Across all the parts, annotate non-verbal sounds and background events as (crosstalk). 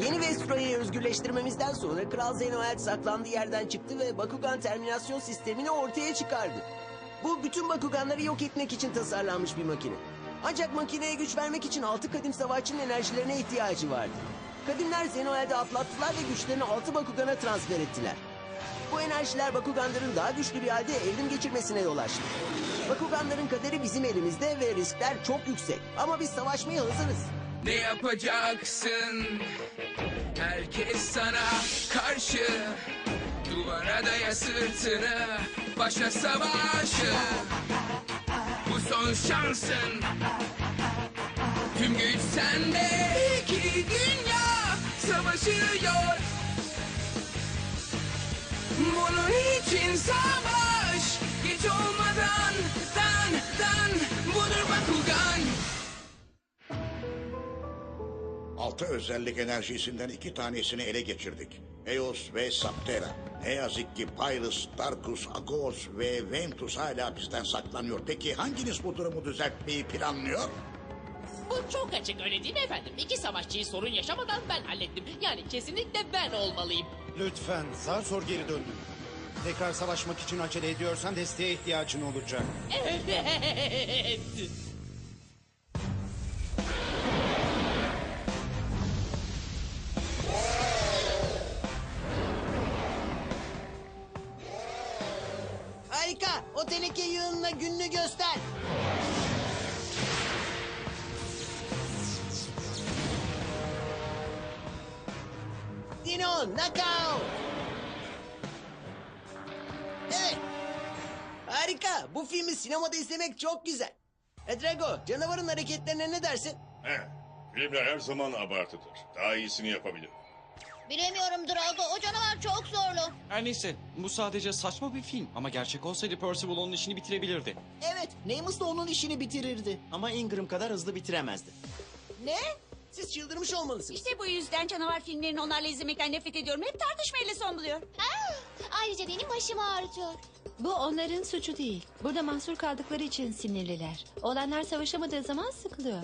Yeni Vestroya'yı özgürleştirmemizden sonra Kral Zenoeld saklandığı yerden çıktı ve Bakugan terminasyon sistemini ortaya çıkardı. Bu bütün Bakuganları yok etmek için tasarlanmış bir makine. Ancak makineye güç vermek için altı kadim savaşçının enerjilerine ihtiyacı vardı. Kadimler Zenoeld'i atlattılar ve güçlerini altı Bakugan'a transfer ettiler. Bu enerjiler Bakuganların daha güçlü bir halde evrim geçirmesine yol açtı. Bakuganların kaderi bizim elimizde ve riskler çok yüksek. Ama biz savaşmaya hazırız. Ne yapacaksın? Herkes sana karşı. Duvara daya sırtını Başla savaşı. Bu son şansın. Tüm güç sende. İki dünya savaşıyor. Bunun için savaş Geç olmadan Dan dan Budur Bakugan Altı özellik enerjisinden iki tanesini ele geçirdik. Eos ve Saptera. Ne yazık ki Pyrus, Darkus, Agos ve Ventus hala bizden saklanıyor. Peki hanginiz bu durumu düzeltmeyi planlıyor? Bu çok açık öyle değil mi efendim? İki savaşçıyı sorun yaşamadan ben hallettim. Yani kesinlikle ben olmalıyım. Lütfen zar zor geri döndün. Tekrar savaşmak için acele ediyorsan desteğe ihtiyacın olacak. Evet. (laughs) izlemek çok güzel. E Drago, canavarın hareketlerine ne dersin? He, filmler her zaman abartıdır. Daha iyisini yapabilir. Bilemiyorum Drago. O canavar çok zorlu. Her neyse bu sadece saçma bir film ama gerçek olsaydı Percival onun işini bitirebilirdi. Evet, Nemus da onun işini bitirirdi. Ama Ingram kadar hızlı bitiremezdi. Ne? Siz çıldırmış olmalısınız. İşte bu yüzden canavar filmlerini onlarla izlemekten nefret ediyorum. Hep tartışmayla son buluyor. Ha, ayrıca benim başım ağrıtıyor. Bu onların suçu değil. Burada mahsur kaldıkları için sinirliler. Olanlar savaşamadığı zaman sıkılıyor.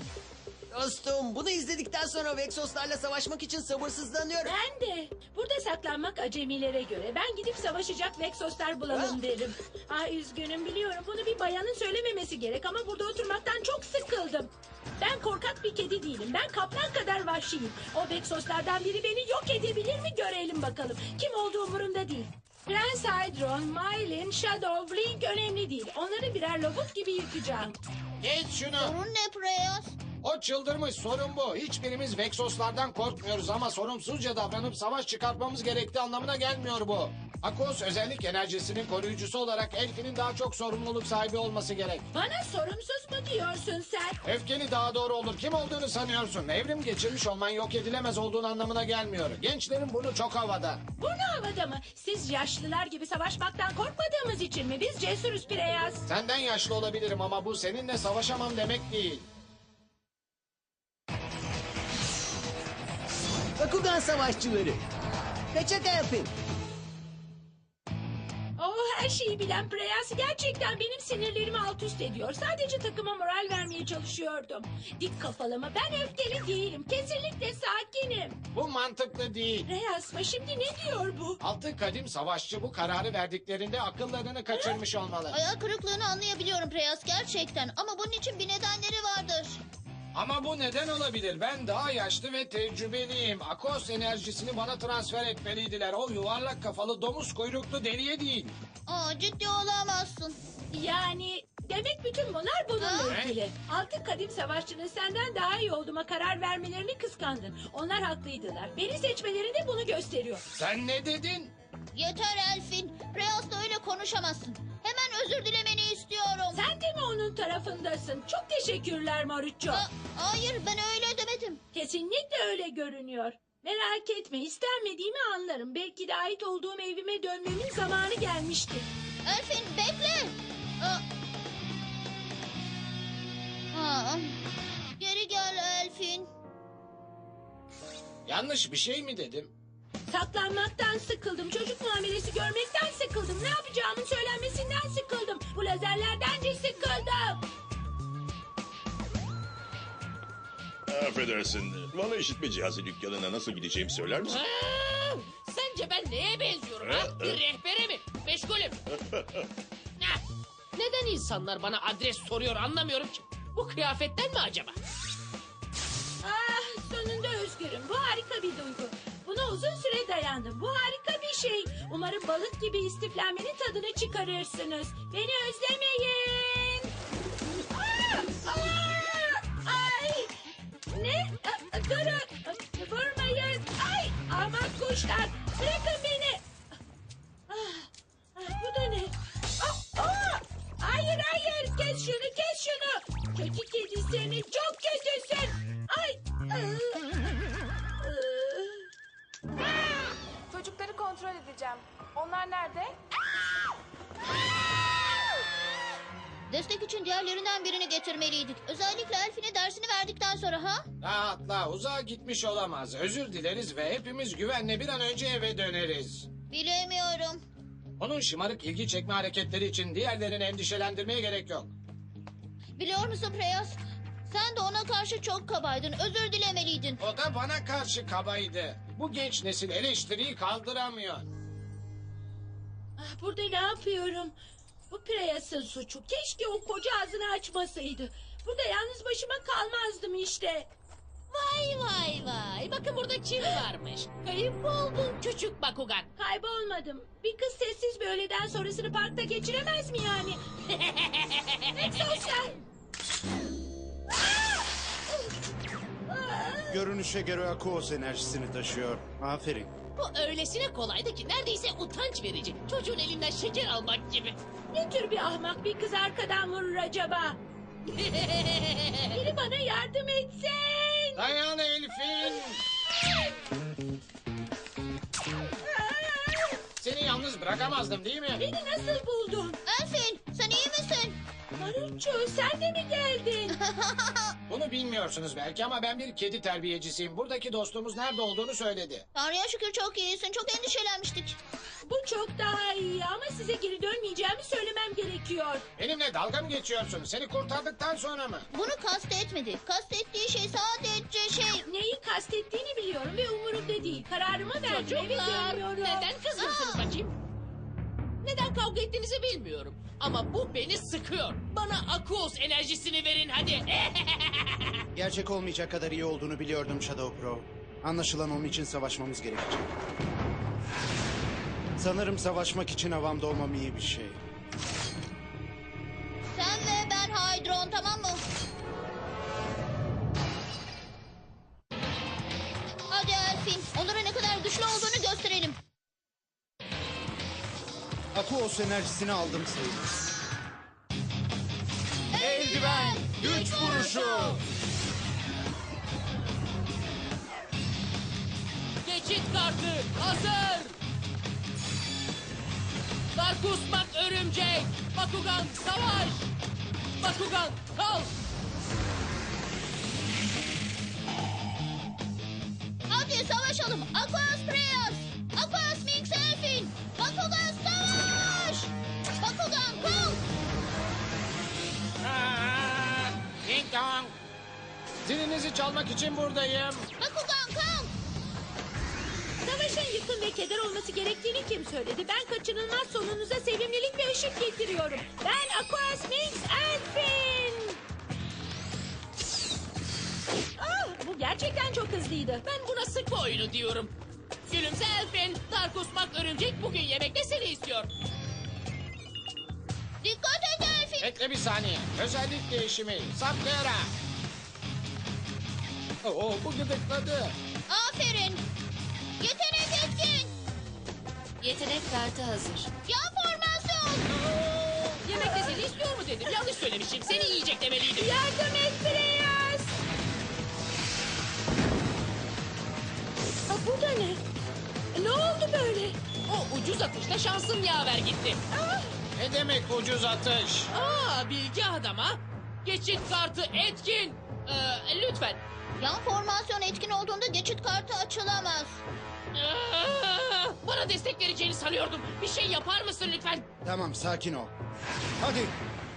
Dostum, bunu izledikten sonra Vexoslarla savaşmak için sabırsızlanıyorum. Ben de. Burada saklanmak acemilere göre. Ben gidip savaşacak Vexoslar bulalım Ha? derim. Ah üzgünüm biliyorum. Bunu bir bayanın söylememesi gerek ama burada oturmaktan çok sıkıldım. Ben korkak bir kedi değilim. Ben kaplan kadar vahşiyim. O Vexoslardan biri beni yok edebilir mi görelim bakalım. Kim olduğu umurumda değil. Prens Hydron, Mylin, Shadow, Blink önemli değil. Onları birer lobut gibi yıkacağım. Geç şunu. Sorun ne Preyas? O çıldırmış sorun bu. Hiçbirimiz Vexoslardan korkmuyoruz ama sorumsuzca davranıp savaş çıkartmamız gerektiği anlamına gelmiyor bu. Akos özellik enerjisinin koruyucusu olarak Elfin'in daha çok sorumluluk sahibi olması gerek. Bana sorumsuz mu diyorsun sen? Öfkeni daha doğru olur. Kim olduğunu sanıyorsun. Evrim geçirmiş olman yok edilemez olduğun anlamına gelmiyor. Gençlerin bunu çok havada. Bunu havada mı? Siz yaşlılar gibi savaşmaktan korkmadığımız için mi? Biz cesuruz Pireyaz. Senden yaşlı olabilirim ama bu seninle savaşamam demek değil. Bakugan savaşçıları. Kaçak yapın. Her şeyi bilen Preyas gerçekten benim sinirlerimi alt üst ediyor. Sadece takıma moral vermeye çalışıyordum. Dik kafalı mı? Ben öfkeli değilim. Kesinlikle sakinim. Bu mantıklı değil. Preyas mı? Şimdi ne diyor bu? Altı kadim savaşçı bu kararı verdiklerinde akıllarını kaçırmış olmalı. Hayal kırıklığını anlayabiliyorum Preyas gerçekten. Ama bunun için bir nedenleri vardır. Ama bu neden olabilir? Ben daha yaşlı ve tecrübeliyim. Akos enerjisini bana transfer etmeliydiler. O yuvarlak kafalı domuz kuyruklu deliye değil. Aa, ciddi olamazsın. Yani demek bütün bunlar bununla Ha? ilgili. Altı kadim savaşçının senden daha iyi olduğuma karar vermelerini kıskandın. Onlar haklıydılar. Beni seçmeleri de bunu gösteriyor. Sen ne dedin? Yeter Elfin. Preyas'la öyle konuşamazsın. Hemen özür dilemeni istiyorum. Sen de mi onun tarafındasın? Çok teşekkürler Maruccio. Ha, hayır ben öyle demedim. Kesinlikle öyle görünüyor. Merak etme istenmediğimi anlarım. Belki de ait olduğum evime dönmemin zamanı gelmişti. Elfin bekle. Aa. Aa, geri gel Elfin. Yanlış bir şey mi dedim? Saklanmaktan sıkıldım. Çocuk muamelesi görmekten sıkıldım. Ne yapacağımın söylenmesinden sıkıldım. Bu lazerlerden de sıkıldım. Affedersin. Bana işitme cihazı dükkanına nasıl gideceğimi söyler misin? Aa, sence ben neye benziyorum ha? Bir rehbere mi? Meşgulüm. (laughs) Ha, Neden insanlar bana adres soruyor anlamıyorum ki. Bu kıyafetten mi acaba? Ah sonunda özgürüm. Bu harika bir duygu. Uzun süre dayandım. Bu harika bir şey. Umarım balık gibi istiflenmenin tadını çıkarırsınız. Beni özlemeyin. Ah! Ah! Ay! Ne? Ah, Durun. Vurmayın. Ay! Aman kuşlar. Bırakın beni. Ah, ah, bu da ne? Ah, ah! Hayır hayır. Kes şunu kes şunu. Kötü kedi seni. Çok kötüsün. Ay. Çocukları kontrol edeceğim. Onlar nerede? Destek için diğerlerinden birini getirmeliydik. Özellikle Elfin'e dersini verdikten sonra ha? Rahatla uzağa gitmiş olamaz. Özür dileriz ve hepimiz güvenle bir an önce eve döneriz. Bilemiyorum. Onun şımarık ilgi çekme hareketleri için diğerlerini endişelendirmeye gerek yok. Biliyor musun Preyas? Sen de ona karşı çok kabaydın. Özür dilemeliydin. O da bana karşı kabaydı. Bu genç nesil eleştiriyi kaldıramıyor. Ah, Burada ne yapıyorum? Bu Preyas'ın suçu. Keşke o koca ağzını açmasaydı. Burada yalnız başıma kalmazdım işte. Vay vay vay. Bakın burada kim varmış. Kayıp mı oldun küçük Bakugan? Kaybolmadım. Bir kız sessiz bir öğleden sonrasını parkta geçiremez mi yani? (laughs) Exoslar! Görünüşe göre Akos enerjisini taşıyor. Aferin. Bu öylesine kolaydı ki neredeyse utanç verici. Çocuğun elinden şeker almak gibi. Ne tür bir ahmak bir kız arkadan vurur acaba? (laughs) Biri bana yardım etsin. Dayan Elfin. (laughs) Seni yalnız bırakamazdım değil mi? Beni nasıl buldun? Elfin Marulço sen de mi geldin? (laughs) Bunu bilmiyorsunuz belki ama ben bir kedi terbiyecisiyim. Buradaki dostumuz nerede olduğunu söyledi. Tanrı'ya şükür çok iyisin. Çok endişelenmiştik. Bu çok daha iyi ama size geri dönmeyeceğimi söylemem gerekiyor. Benimle dalga mı geçiyorsun? Seni kurtardıktan sonra mı? Bunu kastetmedi. Kastettiği şey sadece şey... Neyi kastettiğini biliyorum ve umurumda değil. Kararımı verdim eve Çocuklar dönüyorum. neden kızgınsınız bakayım? Neden kavga ettiğinizi bilmiyorum. Ama bu beni sıkıyor. Bana Akos enerjisini verin hadi. (laughs) Gerçek olmayacak kadar iyi olduğunu biliyordum Shadow Pro. Anlaşılan onun için savaşmamız gerekecek. Sanırım savaşmak için havamda olmam iyi bir şey. Sen ve ben Hydron tamam mı? Hadi Elfin. Onlara ne kadar güçlü olduğunu Akos enerjisini aldım sayılır. Eldiven güç vuruşu. Geçit kartı hazır. Darkusmak örümcek. Bakugan savaş. Bakugan kalk. Hadi savaşalım. Aquas Dong. Zilinizi çalmak için buradayım. Bakugan kalk. Savaşın yıkım ve keder olması gerektiğini kim söyledi? Ben kaçınılmaz sonunuza sevimlilik ve ışık getiriyorum. Ben Aquas Minx Elfin. Ah, bu gerçekten çok hızlıydı. Ben buna sıkma oyunu diyorum. Gülümse Elfin. Darkusmak örümcek bugün yemekte seni istiyor. Dikkat. Bekle bir saniye. Özellik değişimi. Sapkara. Oo, bu gıdıkladı. Aferin. Yetenek etkin. Yetenek kartı hazır. Yan formasyon. Yemekte seni istiyor mu dedim. Yanlış söylemişim. Seni yiyecek demeliydim. Yardım et Preyas. Ah, bu da ne? Ne oldu böyle? O ucuz atışta şansım yaver gitti. Ne demek ucuz atış? Aa bilgi adama. Geçit kartı etkin. Ee, lütfen. Yan formasyon etkin olduğunda geçit kartı açılamaz. Aa, bana destek vereceğini sanıyordum. Bir şey yapar mısın lütfen? Tamam sakin ol. Hadi.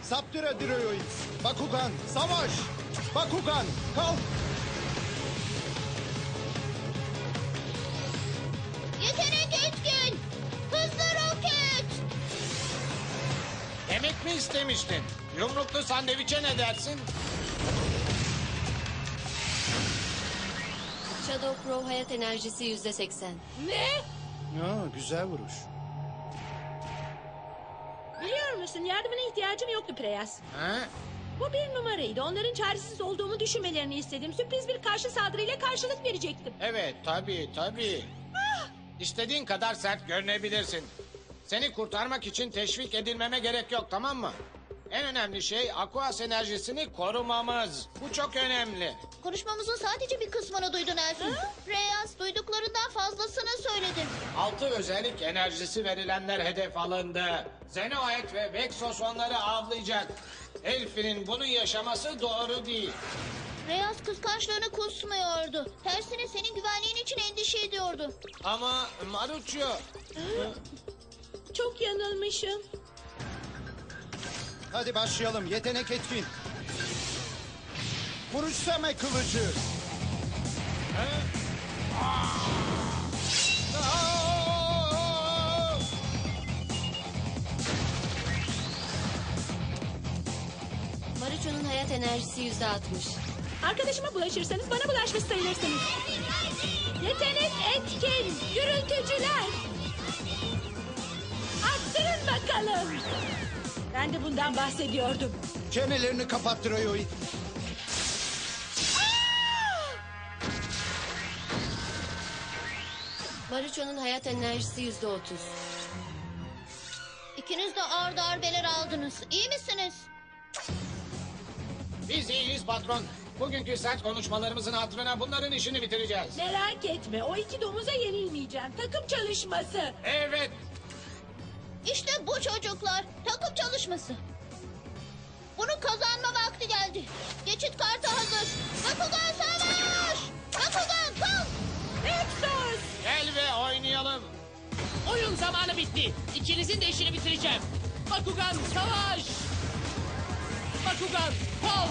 Saptira Droids. Bakugan savaş. Bakugan kalk. İstemiştin. Yumruklu sandviçe ne dersin? Shadow Pro hayat enerjisi yüzde seksen. Ne? Aa, güzel vuruş. Biliyor musun yardımına ihtiyacım yoktu Preyas. Ha? Bu bir numaraydı. Onların çaresiz olduğumu düşünmelerini istedim. Sürpriz bir karşı saldırıyla karşılık verecektim. Evet tabii tabii. İstediğin kadar sert görünebilirsin. Seni kurtarmak için teşvik edilmeme gerek yok tamam mı? En önemli şey Aquas enerjisini korumamız. Bu çok önemli. Konuşmamızın sadece bir kısmını duydun Elfin. Reyes duyduklarından fazlasını söyledi. Altı özellik enerjisi verilenler hedef alındı. Zenoid ve Vexos onları avlayacak. Elfinin bunu yaşaması doğru değil. Reyes kıskançlığını kusmuyordu. Tersine senin güvenliğin için endişe ediyordu. Ama Maruço... (gasps) Çok yanılmışım. Hadi başlayalım. Yetenek etkin. Vuruşsame kılıcı. Marucho'nun hayat enerjisi yüzde altmış. Arkadaşıma bulaşırsanız bana bulaşmış sayılırsınız. Yetenek etkin. Gürültücüler. Bakalım. Ben de bundan bahsediyordum. Çenelerini kapat Drayoid. Marucho'nun hayat enerjisi yüzde otuz. İkiniz de ağır darbeler aldınız. İyi misiniz? Biz iyiyiz patron. Bugünkü sert konuşmalarımızın hatırına bunların işini bitireceğiz. Merak etme. O iki domuza yenilmeyeceğim. Takım çalışması. Evet. İşte bu çocuklar. Takım çalışması. Bunu kazanma vakti geldi. Geçit kartı hazır. Bakugan savaş! Bakugan kalk! Nexus! Gel ve oynayalım. Oyun zamanı bitti. İkinizin de işini bitireceğim. Bakugan savaş. Bakugan kal.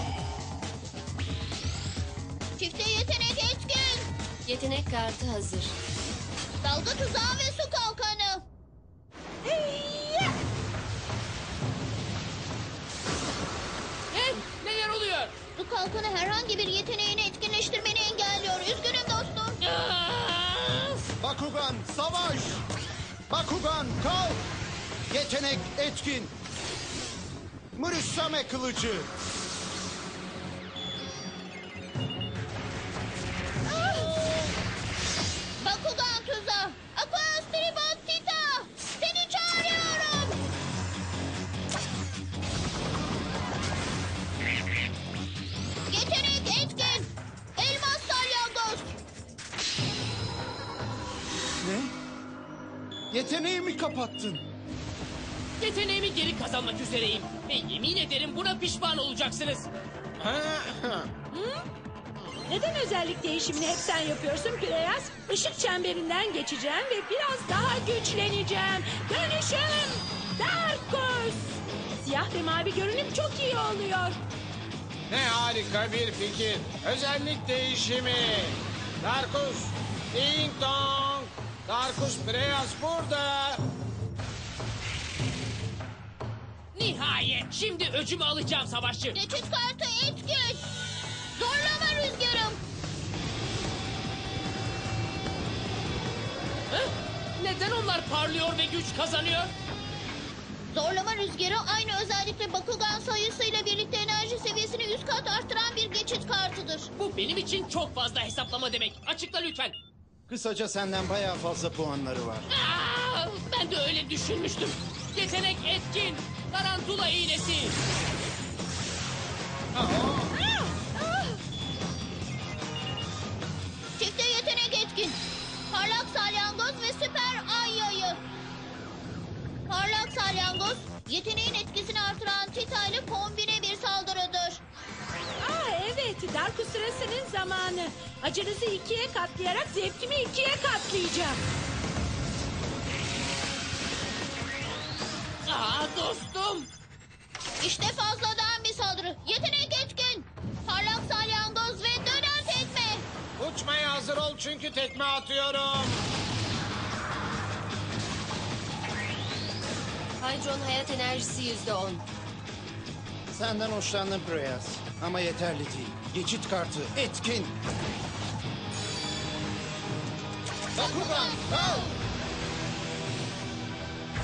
Çifte yetenek etkin. Yetenek kartı hazır. Dalga tuzağı ve su kalkanı. Hey neler oluyor? Su kalkanı herhangi bir yeteneğini etkinleştirmeni engelliyor. Üzgünüm dostum. Aa! Bakugan savaş. Bakugan kalk. Yetenek etkin. Mırışsame kılıcı. Yeteneğimi kapattın. Yeteneğimi geri kazanmak üzereyim. Ve yemin ederim buna pişman olacaksınız. Neden özellik değişimini hep sen yapıyorsun Preyas? Işık çemberinden geçeceğim ve biraz daha güçleneceğim. Dönüşüm! Darkus! Siyah ve mavi görünüm çok iyi oluyor. Ne harika bir fikir. Özellik değişimi. Darkus, Ding Dong. Darkus Preyas burada. Nihayet şimdi öcümü alacağım savaşçı. Geçit kartı etkin. Zorlama rüzgarım. Hı? Neden onlar parlıyor ve güç kazanıyor? Zorlama rüzgarı aynı özellikle Bakugan sayısıyla birlikte enerji seviyesini 100 kat arttıran bir geçit kartıdır. Bu benim için çok fazla hesaplama demek. Açıkla lütfen. Kısaca senden bayağı fazla puanları var. Aa, ben de öyle düşünmüştüm. Yetenek etkin. Tarantula iğnesi. Çifte yetenek etkin. Parlak salyangoz ve süper ay yayı. Parlak salyangoz yeteneğin Darkus sırasının zamanı. Acınızı ikiye katlayarak zevkimi ikiye katlayacağım. Aa dostum. İşte fazladan bir saldırı. Yetenek etkin. Parlak salyangoz ve dönen tekme. Uçmaya hazır ol çünkü tekme atıyorum. Hydron hayat enerjisi yüzde on. Senden hoşlandım Preyas. Ama yeterli değil. Geçit kartı etkin. Bakugan kal.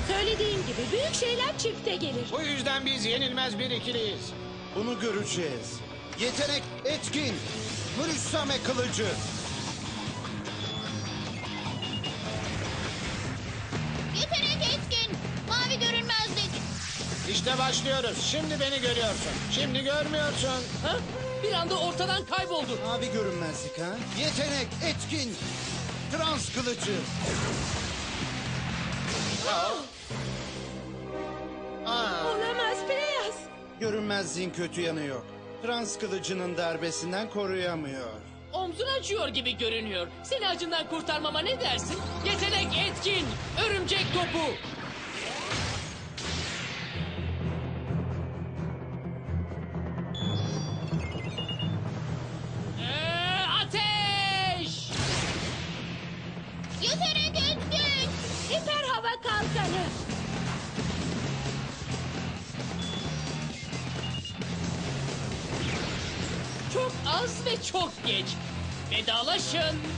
Söylediğim gibi büyük şeyler çifte gelir. Bu yüzden biz yenilmez bir ikiliyiz. Bunu göreceğiz. Yetenek etkin. Mürüssame kılıcı. İşte başlıyoruz. Şimdi beni görüyorsun. Şimdi görmüyorsun. Ha? Bir anda ortadan kayboldu. Mavi görünmezlik ha. Yetenek etkin. Trans kılıcı. Olamaz Preyas. Görünmezliğin kötü yanı yok. Trans kılıcının darbesinden koruyamıyor. Omzun acıyor gibi görünüyor. Seni acından kurtarmama ne dersin? Yetenek etkin. Örümcek topu. Vedalaşın.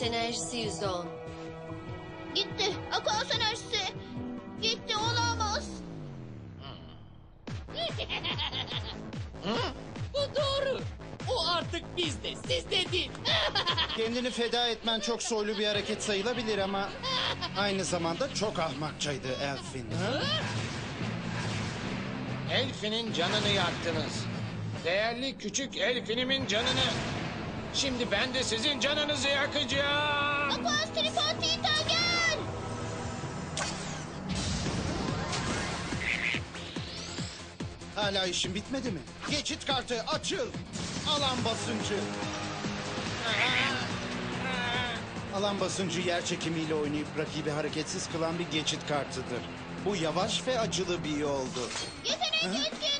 Hayat enerjisi yüzde on. Gitti. Akos enerjisi. Gitti olamaz. (laughs) Bu doğru. O artık bizde, sizde değil. (laughs) Kendini feda etmen çok soylu bir hareket sayılabilir ama... ...aynı zamanda çok ahmakçaydı Elfin. Elfin'in canını yaktınız. Değerli küçük Elfin'imin canını. Şimdi ben de sizin canınızı yakacağım. Akos Tripotita gel. Hala işin bitmedi mi? Geçit kartı açıl. Alan basıncı. Alan basıncı yer çekimiyle oynayıp rakibi hareketsiz kılan bir geçit kartıdır. Bu yavaş ve acılı bir yoldur. Yetenek etkin.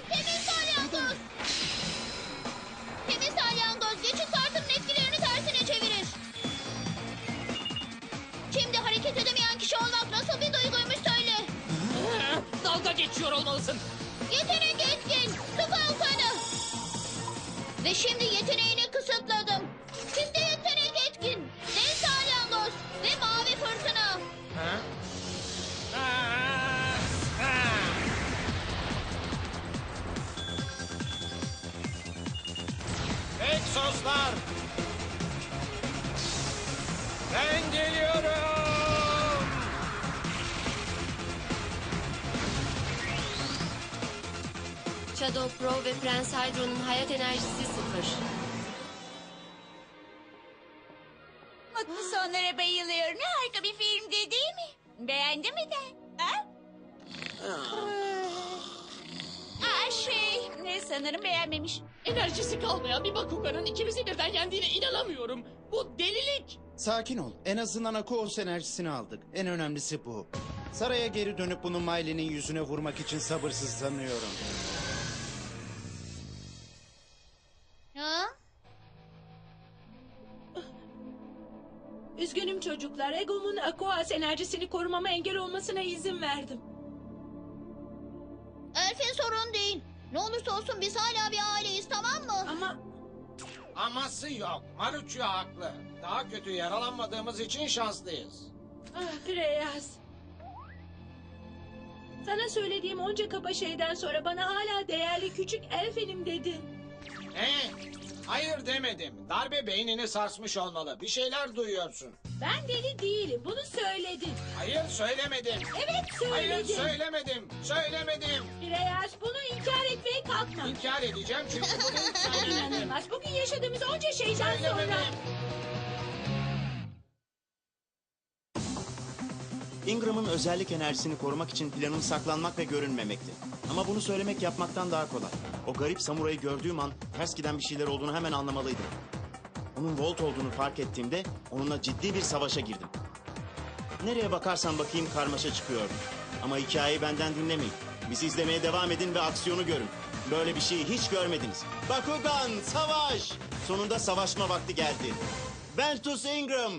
Shadow Pro ve Prens Hydro'nun hayat enerjisi sıfır. Mutlu sonlara bayılıyorum. Ne harika bir filmdi değil mi? Beğendin mi de? Ha? Aa, şey, ne sanırım beğenmemiş. Enerjisi kalmayan bir Bakugan'ın ikimizi birden yendiğine inanamıyorum. Bu delilik. Sakin ol. En azından Akos enerjisini aldık. En önemlisi bu. Saraya geri dönüp bunu Miley'nin yüzüne vurmak için sabırsızlanıyorum. Üzgünüm çocuklar. Ego'mun Aquas enerjisini korumama engel olmasına izin verdim. Elfin sorun değil. Ne olursa olsun biz hala bir aileyiz tamam mı? Ama Aması yok. Maruço haklı. Daha kötü yaralanmadığımız için şanslıyız. ah Preyas. Sana söylediğim onca kaba şeyden sonra bana hala değerli küçük elfenim dedin. Ne? Hayır demedim. Darbe beynini sarsmış olmalı. Bir şeyler duyuyorsun. Ben deli değilim. Bunu söyledin. Hayır söylemedim. Evet Hayır söyledin. söylemedim. Söylemedim. Preyas bunu inkar etmeye kalkma. İnkar edeceğim çünkü bunu (laughs) inkar. İnanılmaz. Bugün yaşadığımız onca şeyden Söylemedim. Ingram'ın özellik enerjisini korumak için planım saklanmak ve görünmemekti. Ama bunu söylemek yapmaktan daha kolay. O garip samurayı gördüğüm an ters giden bir şeyler olduğunu hemen anlamalıydım. Onun Volt olduğunu fark ettiğimde onunla ciddi bir savaşa girdim. Nereye bakarsan bakayım karmaşa çıkıyordu. Ama hikayeyi benden dinlemeyin. Bizi izlemeye devam edin ve aksiyonu görün. Böyle bir şeyi hiç görmediniz. Bakugan, savaş! Sonunda savaşma vakti geldi. Ventus Ingram,